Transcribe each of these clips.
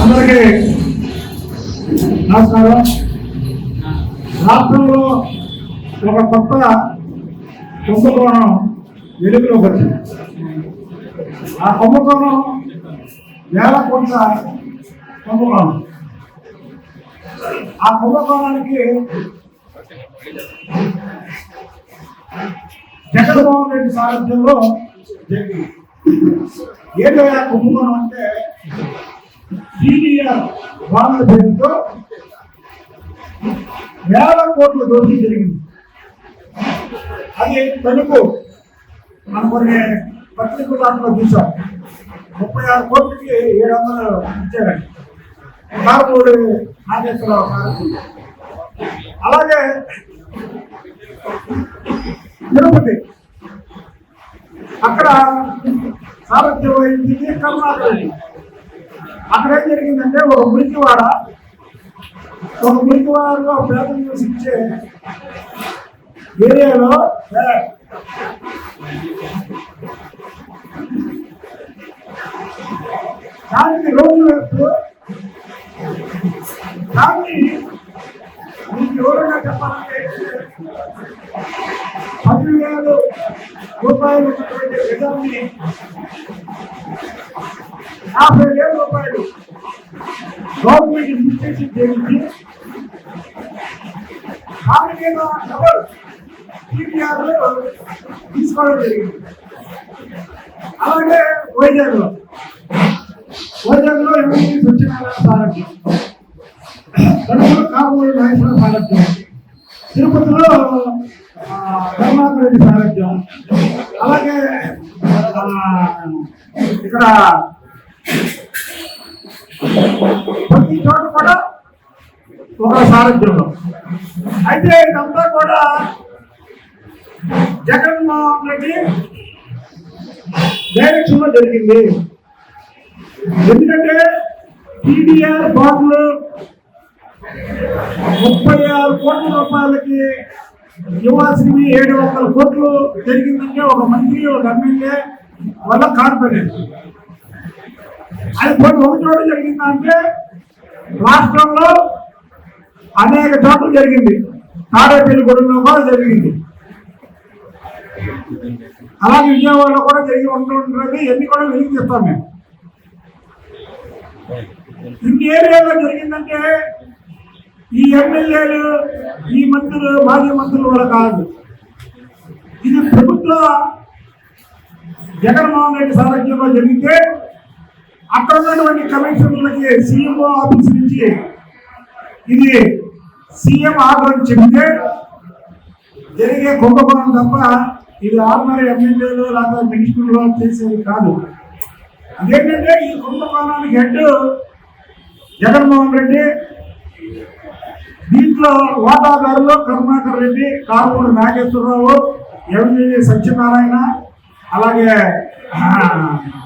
అందరికీ నమస్కారం. రాష్ట్రంలో ఒక కొత్త కుంభకోణం వెలుగులోకి వచ్చింది. ఆ కుంభకోణం వేల కోట్ల కుంభకోణం. ఆ కుంభకోణానికి జగన్మోహన్ రెడ్డి సారథ్యంలో జరిగింది ఏదో ఆ కుంభకోణం అంటే సీనియర్ వాళ్ళ పేరుతో వేల కోట్ల దోషం జరిగింది. అది తణుకు మనం కొన్ని పత్రిక దాంట్లో చూసాం. ముప్పై ఆరు కోట్లకి ఏడు వందలు ఇచ్చారండి. కారపూడి నాగేశ్వరరావు అలాగే తిరుపతి. అక్కడ సారథ్యం వహించింది కర్ణాటక. అక్కడ ఏం జరిగిందంటే ఒక మురికివాడ ఒక మురికివాడలో పేద నివసించే ఏరియాలో దానికి రోడ్లు వేస్తూ దాన్ని మీకు ఎవరైనా చెప్పాలంటే పదివేలు రూపాయలు ఉన్నటువంటి విధాన్ని యాభై వేల రూపాయలు. గవర్నమెంట్ ఇన్స్టిట్యూషన్ చేయించి దాని మీద డబల్ టీపీఆర్ తీసుకోవడం జరిగింది. అలాగే వైజాగ్లో. వైజాగ్లో ఎంపీ సత్యనారాయణ సారథ్యం కడుపులో కాబోయే మహేశ్వర సారథ్యం తిరుపతిలో ఆ, కరుణాకర్ రెడ్డి సారథ్యం అలాగే ఇక్కడ ప్రతి చోట కూడా ఒక సారథ్యంలో. అయితే ఇదంతా కూడా జగన్మోహన్ రెడ్డి డైరెక్షన్లో జరిగింది. ఎందుకంటే టీడీఆర్ బాండ్లు ముప్పై ఆరు కోట్ల రూపాయలకి ఇవ్వాల్సింది ఏడు వందల కోట్లు జరిగిందంటే ఒక మంత్రి ఒక ఎమ్మెల్యే వల్ల కార్పొరేట్. అది కొన్ని ఒక చోట జరిగిందంటే రాష్ట్రంలో అనేక చోట్ల జరిగింది. తాడేపల్లిగూడెంలో కూడా జరిగింది. అలాగే విజయవాడలో కూడా జరిగి ఉంటుంటుంది. ఎన్ని కూడా వెలికి చెప్తాం మేము. ఇన్ని ఏరియాలో జరిగిందంటే ఈ ఎమ్మెల్యేలు ఈ మంత్రులు మాజీ మంత్రులు వల్ల కాదు. ఇది ప్రభుత్వ జగన్మోహన్ రెడ్డి సారథ్యంలో జరిగితే అక్కడ ఉన్నటువంటి కమిషనర్లకి సీఎంఓ ఆఫీస్ నుంచి ఇది సీఎం ఆర్డర్ చెప్తే జరిగే కుంభకోణం తప్ప ఇది ఆర్డినరీ ఎమ్మెల్యేలు లేకపోతే మినిస్టర్లు చేసేది కాదు. అదేంటంటే ఈ కుంభకోణానికి హెడ్ జగన్మోహన్ రెడ్డి దీంట్లో వాటాదారులు కరుణాకర్ రెడ్డి కారుమూడి నాగేశ్వరరావు ఎంజీ సత్యనారాయణ అలాగే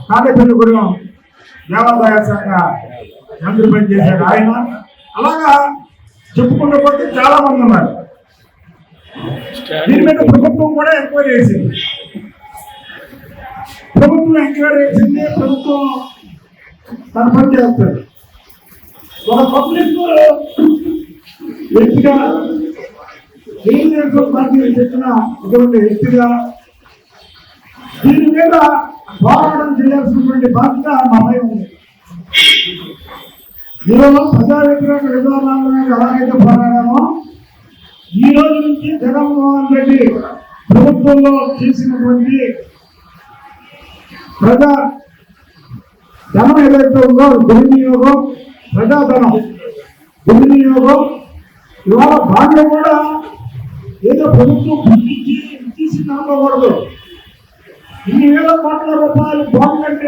తాడేపల్లిగూడెం దేవాదాయ శాఖ మంత్రి పనిచేశాడు ఆయన. అలాగా చెప్పుకున్న కొద్ది చాలా మంది ఉన్నారు. దీని మీద ప్రభుత్వం కూడా ఎంక్వైరీ చేసింది. ప్రభుత్వం ఎంక్వైరీ చేసింది ప్రభుత్వం తన పని చేస్తుంది ఒక పబ్లిక్ వ్యక్తిగా ఏం పార్టీ చెప్పిన ఇటువంటి వ్యక్తిగా దీని మీద పోరాటం చేయాల్సినటువంటి బాధ్యత మా పై ఉంది. ఈరోజు ప్రజా వ్యతిరేక విధానాల మీద ఎలాగైతే పోరాడామో ఈ రోజు నుంచి జగన్మోహన్ రెడ్డి ప్రభుత్వంలో చేసినటువంటి ప్రజా ధనం ఏదైతే ఉందో దుర్వినియోగం ప్రజాధనం. దుర్వినియోగం. ఇవాళ భాగ్యం కూడా ఏదో ప్రభుత్వం గుర్తించి తీసి నమ్మకూడదు. ఈ వేల కోట్ల రూపాయలు బాండ్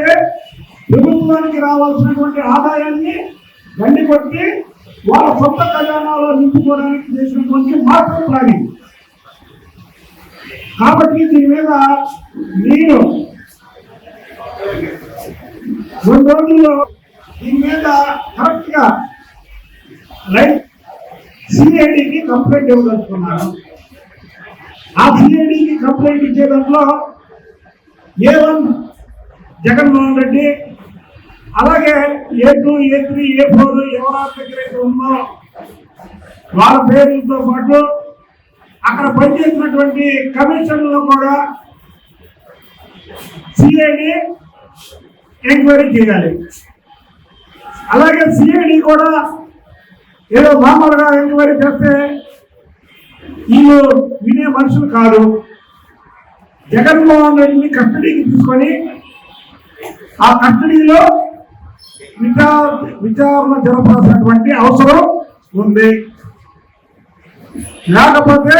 ప్రభుత్వానికి రావాల్సినటువంటి ఆదాయాన్ని గండి కొట్టి వాళ్ళ సొంత ఖజానాలో నింపుకోవడానికి చేసినటువంటి మాస్టర్ ప్లానింగ్ కాబట్టి దీని మీద నేను రెండు రోజుల్లో దీని మీద కరెక్ట్గా రైట్ సిఐడికి కంప్లైంట్ ఇవ్వదలుచుకున్నాను ఆ సిఐడికి కంప్లైంట్ ఇచ్చే దాంట్లో ఏ వన్ జగన్మోహన్ రెడ్డి అలాగే A two A three A four దగ్గర అయితే ఉందో వాళ్ళ పేర్లతో పాటు అక్కడ పనిచేసినటువంటి కమిషన్లో కూడా సిఐడి ఎంక్వైరీ చేయాలి. అలాగే సిఐడి కూడా ఏదో మామూలుగా ఎంక్వైరీ చేస్తే వీళ్ళు వినే మనుషులు కాదు. జగన్మోహన్ రెడ్డిని కస్టడీకి తీసుకొని ఆ కస్టడీలో విచార విచారణ జరపాల్సినటువంటి అవసరం ఉంది. లేకపోతే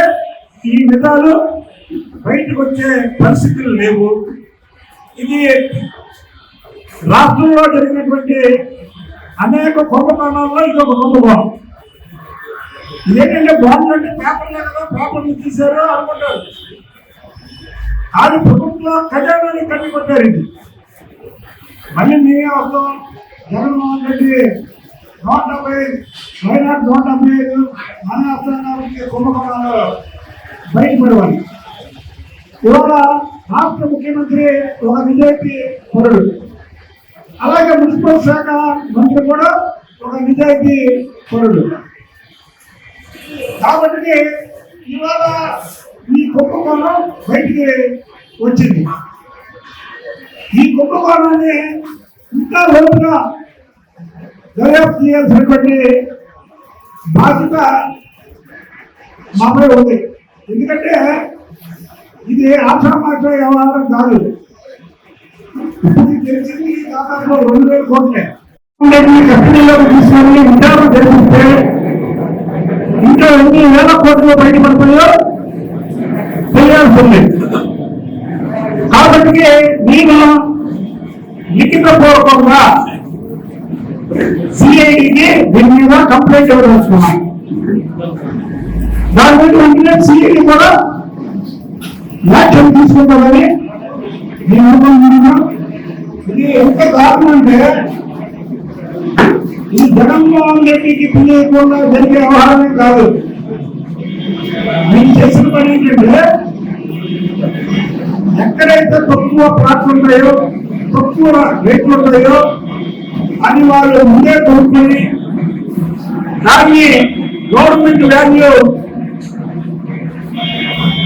ఈ విధాలు బయటకు వచ్చే పరిస్థితులు లేవు. ఇది రాష్ట్రంలో జరిగినటువంటి అనేక కుంభకోణాల్లో ఇది ఒక కుంభకోణం ఏంటంటే బాగుందంటే పేపర్లే కదా పేపర్లు తీశారు అనుకుంటారు. అది ప్రభుత్వ ఖజానాన్ని కట్టి ఇది మళ్ళీ మేమే వస్తాం జగన్మోహన్ రెడ్డి నూట డెబ్బై వైనాడు నూట డెబ్బై ఐదు మన అర్థానికి కుంభకోణాలు బయటపడేవాళ్ళు ఇవాళ రాష్ట్ర ముఖ్యమంత్రి ఒక నిజాయితీ పరుడు అలాగే మున్సిపల్ శాఖ మంత్రి కూడా ఒక నిజాయితీ పరుడు కాబట్టి ఇవాళ ఈ కుంభకోణం బయటికి వచ్చింది. ఈ కుంభకోణాన్ని ఇంకా లోతుగా దర్యాప్తు చేయాల్సినటువంటి బాధ్యత మాపై ఉంది. ఎందుకంటే ఇది ఆషామాష వ్యవహారం కాదు. ఇది తెలిసింది దాదాపు రెండు వేల కోట్లే. కస్టడీలోకి తీసుకొని విచారణ జరిపిస్తే ఇంకా ఎన్ని వేల కోట్లు బయటపడుతున్నాయో చేయాల్సి ఉంది కాబట్టి నేను లిఖిత పూర్వకంగా సిఐడికి దీని మీద కంప్లైంట్ ఇవ్వదలుచుకున్నాను దాని మీద వెంటనే సిఐడి కూడా యాక్షన్ తీసుకుంటామని నేను అనుకుంటున్నాను ఇది ఎంత కారణం అంటే ఈ జగన్మోహన్ రెడ్డికి తెలియకుండా జరిగే వ్యవహారమే కాదు. నేను చేసిన పని ఏంటంటే ఎక్కడైతే తక్కువ ప్లాట్లు ఉంటాయో తక్కువ రేట్లు ఉంటాయో అది వాళ్ళు ముందే కొనుక్కొని దాన్ని గవర్నమెంట్ వాల్యూ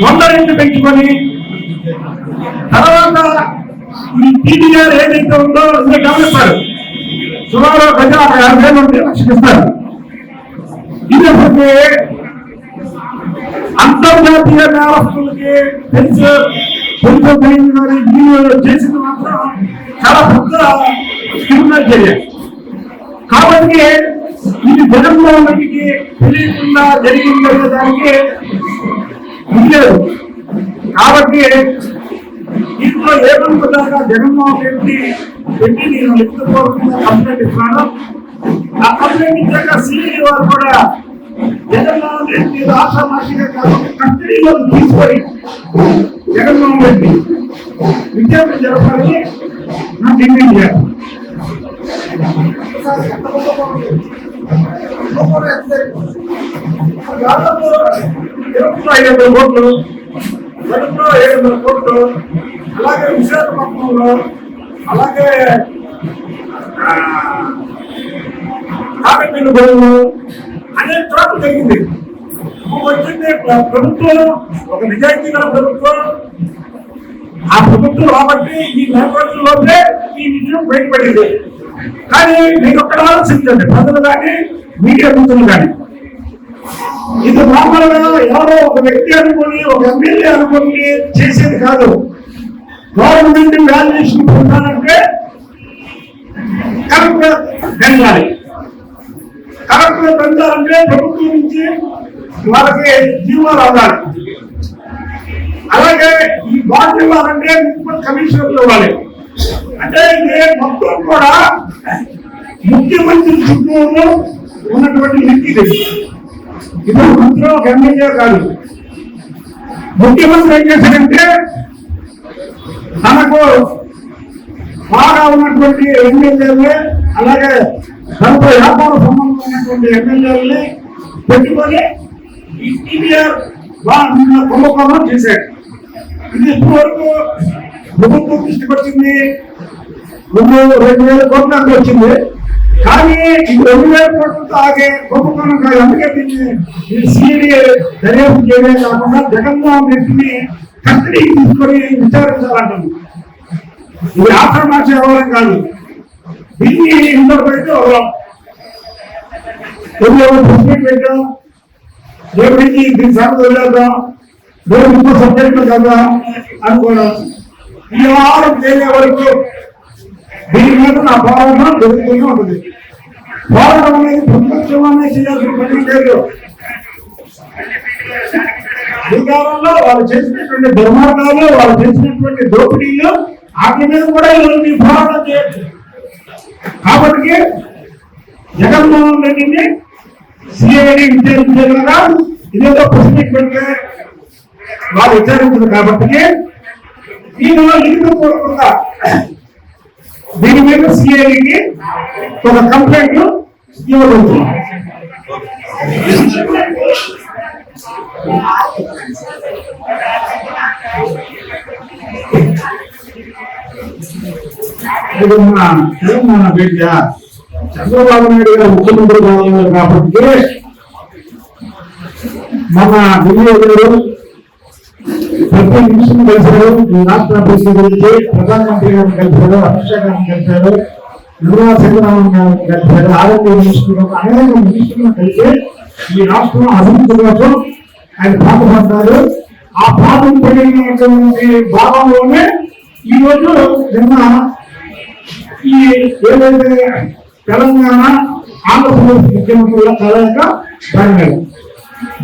వంద రెట్లు పెంచుకొని తర్వాత ఈ టీడీఆర్ ఏదైతే ఉందో ఇంకా గమనిస్తారు. సుమారు గజ యాభై వేలు ఉంటే లక్షిస్తారు ఇది అంతర్జాతీయ నేరస్తులకి తెలుసు. కొంచెం తెలియదు కానీ చేసింది మాత్రం చాలా పెద్ద క్రిమినల్ చర్య కాబట్టి ఇది జగన్మోహన్ రెడ్డికి తెలియకుండా జరిగిందనే దానికి ఉండేది కాబట్టి ఇంట్లో ఏమనుకుంటాగా జగన్మోహన్ రెడ్డి పెట్టి నేను లిఖితపూర్వకంగా కంప్లైంట్ ఇస్తున్నాను. ఆ కంప్లైంట్ ఇచ్చాక సిఐ వారు కూడా జగన్మోహన్ రెడ్డి తీసుకొని జగన్మోహన్ రెడ్డి విచారణ జరపాలని నా డిమాండ్ చేయాలి. కోట్లు కడపలో ఏడు వందల కోట్లు అలాగే విశాఖపట్నంలో అలాగే కాకతీయ గొడవలు అనే చోట్ల జరిగింది. వచ్చింది ప్రభుత్వం ఒక నిజాయితీ గల ప్రభుత్వం. ఆ ప్రభుత్వం కాబట్టి ఈ నెల రోజుల్లోపే ఈ విషయం బయటపడింది. కానీ నేను ఒక్కడ ఆలోచించండి. ప్రజలు కానీ మీడియా మిత్రులు కానీ ఇది మామూలుగా ఎవరో ఒక వ్యక్తి అనుకుని ఒక ఎమ్మెల్యే అనుకుని చేసేది కాదు. గవర్నమెంట్ వాల్యుయేషన్ పొందాలంటే కరెక్ట్ వెళ్ళాలి. కరెక్ట్ పెంచాలంటే ప్రభుత్వం నుంచి వాళ్ళకి జీవాలు అవ్వాలి అలాగే ఈ బాండ్ ఇవ్వాలంటే మున్సిపల్ కమిషనర్లు ఇవ్వాలి. అంటే ఇది మొత్తం కూడా ముఖ్యమంత్రి చుట్టూ ఉన్నటువంటి లింక్ ఇది ఇప్పుడు మంత్రి ఒక ఎమ్మెల్యే కాదు. ముఖ్యమంత్రి ఏం చేశాడంటే తనకు బాగా ఉన్నటువంటి ఎమ్మెల్యేలు అలాగే తనకు వ్యాపార సంబంధమైనటువంటి ఎమ్మెల్యేలని పెట్టుకొని ఈ టీడీఆర్ కుంభకోణం చేశాడు ఇది ఇప్పటివరకు ప్రభుత్వం దృష్టికి వచ్చింది ముందు రెండు వేల కోట్ల అంత వచ్చింది. కానీ ఈ రెండు వేల కోట్లతో ఆగే కుంభకోణం కాదు. అందుకే దీన్ని సిఐడి దర్యాప్తు చేయడమే కాకుండా జగన్మోహన్ రెడ్డిని కస్టడీకి తీసుకొని విచారించాలంటుంది. ఇది ఆక్రమాక్ష వ్యవహారం కాదు. దీన్ని ఇంట్లో వదలం ఎవరు పెట్టాం. రేపు దీని సాగు వదిలేద్దాం. రేపు ఇంకో సబ్జెక్టులు కదా అనుకోవడం ఈ వ్యవహారం చేసే వరకు దీని మీద నా పోరాటం జరుగుతూనే ఉంటుంది. పోరాటం అనేది ప్రతిపక్షంలోనే చేయాల్సిన పని లేదు. అధికారంలో వాళ్ళు చేసినటువంటి దుర్మార్గాలు వాళ్ళు చేసినటువంటి దోపిడీలు వాటి మీద కూడా కాబట్టి జగన్మోహన్ రెడ్డిని సిఐడి విచారించేలాగా ఇదేదో ప్రశ్నిక్ పెడితే వాళ్ళు విచారించదు కాబట్టి దీని లిఖిత పూర్వకంగా దీని మీద సిఐడికి ఒక కంప్లైంట్ ఇవ్వవచ్చు ఇది మన తెలంగాణ బిడ్డ. చంద్రబాబు నాయుడు గారు ముఖ్యమంత్రి కావాలి కాబట్టి మన వినియోగదారు ప్రతి నిమిషం కలిశారు రాష్ట్ర అభివృద్ధి గురించి ప్రధానమంత్రి గారిని కలిశారు అమిత్ షా గారిని కలిశారు నిర్మలా సీతారామన్ గారిని కలిశారు ఆరోగ్య మినిస్టర్ అనేక మినిస్టర్లను కలిసి ఈ రాష్ట్రం అభివృద్ధి కోసం ఆయన పాటుపడ్డారు. ఆ పాటుపడినటువంటి భాగంలోనే ఈ రోజు నిన్న ఈ ఏదైతే తెలంగాణ ఆంధ్రప్రదేశ్ ముఖ్యమంత్రుల కలయిక జరిగినది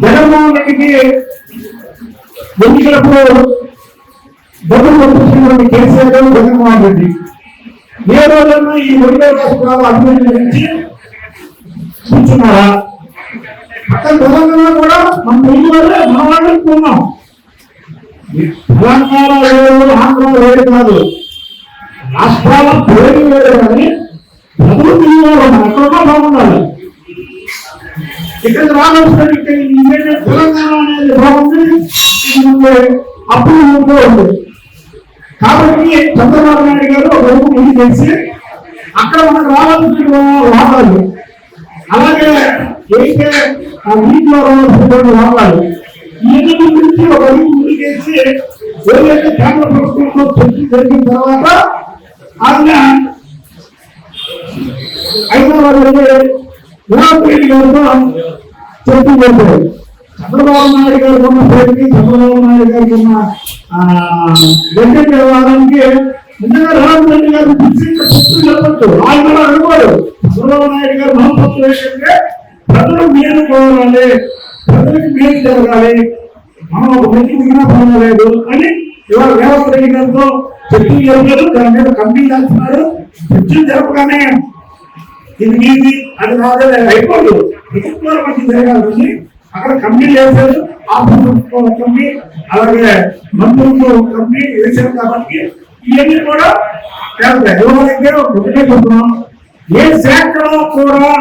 జగన్మోహన్ రెడ్డికి ఎన్నికలప్పుడు డబ్బులు పంపించినటువంటి కేసీఆర్ గారు జగన్మోహన్ రెడ్డి ఏ రోజన్నా ఈ రెండు రాష్ట్రాల అభివృద్ధి గురించి కూర్చున్నారా అక్కడ తెలంగాణ కూడా మన ముందు వాళ్ళే మన వాళ్ళకి ఉన్నాం తెలంగాణ వేరు ఆంధ్ర వేరు కాదు. రాష్ట్రాల పేరు వేరే కానీ ప్రజలు తెలియాలి ఎక్కడో బాగుండాలి ఇక్కడ రావాల్సినటువంటి తెలంగాణ అనేది బాగుంది. ఇది అప్పుడు ఉంటూ ఉంది. కాబట్టి చంద్రబాబు నాయుడు గారు ఒక వైపు ముందు తెలిసి అక్కడ మనకు రావాల్సిన రావాలి అలాగే ఏదైతే ఆ నీటిలో రావాల్సినటువంటి రావాలి ఈ గురించి ఒక వైపు ముందు చేసి ఏదైతే కేంద్ర ప్రభుత్వంలో చర్చ జరిగిన తర్వాత ఆయన హైదరాబాద్ వెళ్ళి గారితో చర్చ చేశారు చంద్రబాబు నాయుడు గారు ఉన్న పేరుకి చంద్రబాబు నాయుడు గారికి ఉన్న గడ్డి వ్యవహారానికి నిజంగా రేవంత్ రెడ్డి గారు పిలిచి చెప్పచ్చు. ఆయన కూడా అనుకోరు చంద్రబాబు నాయుడు గారు మహత్వం ఏంటంటే ప్రజలు మేలు కోరాలి ప్రజలకు మేలు జరగాలి. మనం ఒక మంచి దిగినా పర్వాలేదు అని ఇవాళ వ్యవస్థ రెడ్డి గారితో చర్చలు జరిగారు దాని మీద కమిటీ చేస్తున్నారు? చర్చలు జరపగానే ఇది మీది అది కాదు అయిపోదు. ప్రభుత్వాల మధ్య జరగాల్సింది. అక్కడ కమిటీలు వేశారు అలాగే మంత్రులతో కంపెనీ వేశారు కాబట్టి ఇవన్నీ కూడా చేస్తాయి దగ్గర ఒకటే చెప్తున్నాం. ఏ శాఖలో కూడా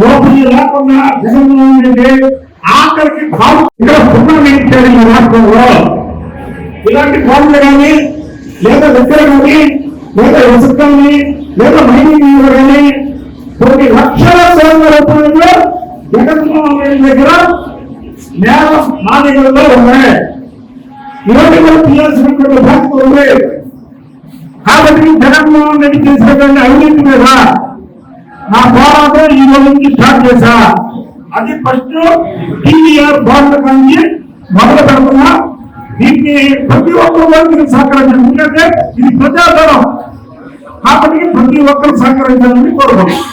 లోపలి లేకుండా జగన్మోహన్ రెడ్డి ఆఖరికి కాదు ఇక్కడ పునర్నిర్మించారు ఈ రాష్ట్రంలో. ఇలాంటి ఫార్ములు కానీ లేదా దగ్గర కానీ లేదా ఇసుక కానీ లేదా మైనింగ్ కానీ కొన్ని లక్షల కోట్ల రూపాయలు జగన్మోహన్ రెడ్డి దగ్గర నేల మాదిగల్లో ఉన్నాయి. ఇవన్నీ కూడా తీయాల్సినటువంటి భక్తులు ఉంది కాబట్టి జగన్మోహన్ రెడ్డి చేసినటువంటి అవినీతి మీద నా పోరాటం ఈ రోజు నుంచి స్టార్ట్ చేశా. అది ఫస్ట్ టీవీఆర్ బాండ్ నుంచి మొదలు పెడుతున్నా. దీన్ని ప్రతి ఒక్కరు సహకరించండి ఎందుకంటే ఇది ప్రజాధనం కాబట్టి ప్రతి ఒక్కరు సహకరించాలని కోరుకుంటున్నాం.